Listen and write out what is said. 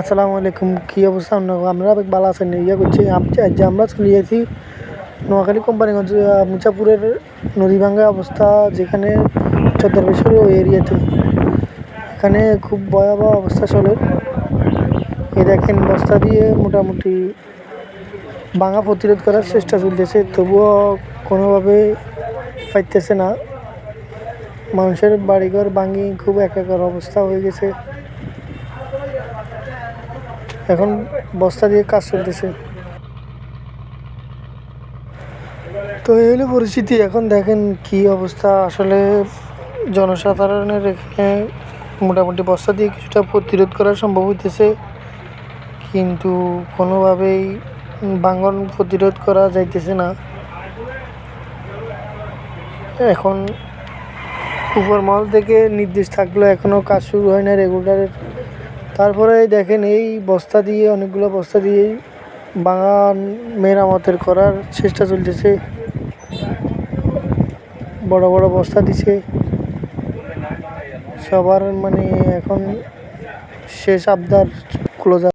আসসালামু আলাইকুম, কী অবস্থা? আমরা ভালো আছেন ইয়ে করছি। যে আমরা চলে গেছি নোয়াখালী কোম্পানিগঞ্জ মুচাপুরের নদী অবস্থা, যেখানে চত্বরবেশ্বর ওই এরিয়াতে। এখানে খুব ভয়াবহ অবস্থা চলে। এ দেখেন, বস্তা দিয়ে মোটামুটি ভাঙা প্রতিরোধ করার চেষ্টা চলতেছে, তবুও কোনোভাবে পাইতেছে না। মানুষের বাড়িঘর ভাঙি খুব একাকার অবস্থা হয়ে গেছে। এখন বস্তা দিয়ে কাজ চলতেছে। তো এই হলো পরিস্থিতি। এখন দেখেন কি অবস্থা। আসলে জনসাধারণের এখানে মোটামুটি বস্তা দিয়ে কিছুটা প্রতিরোধ করা সম্ভব হইতেছে। কিন্তু কোনোভাবেই ভাঙন প্রতিরোধ করা যাইতেছে না। এখন উপর মহল থেকে নির্দেশ থাকলেও এখনও কাজ শুরু হয় না। রেগুলারের তারপরে দেখেন, এই বস্তা দিয়ে, অনেকগুলো বস্তা দিয়ে বাগান মেরামতের করার চেষ্টা চলতেছে। বড় বড় বস্তা দিছে। সবার মানে এখন শেষ আবদার ক্লোজার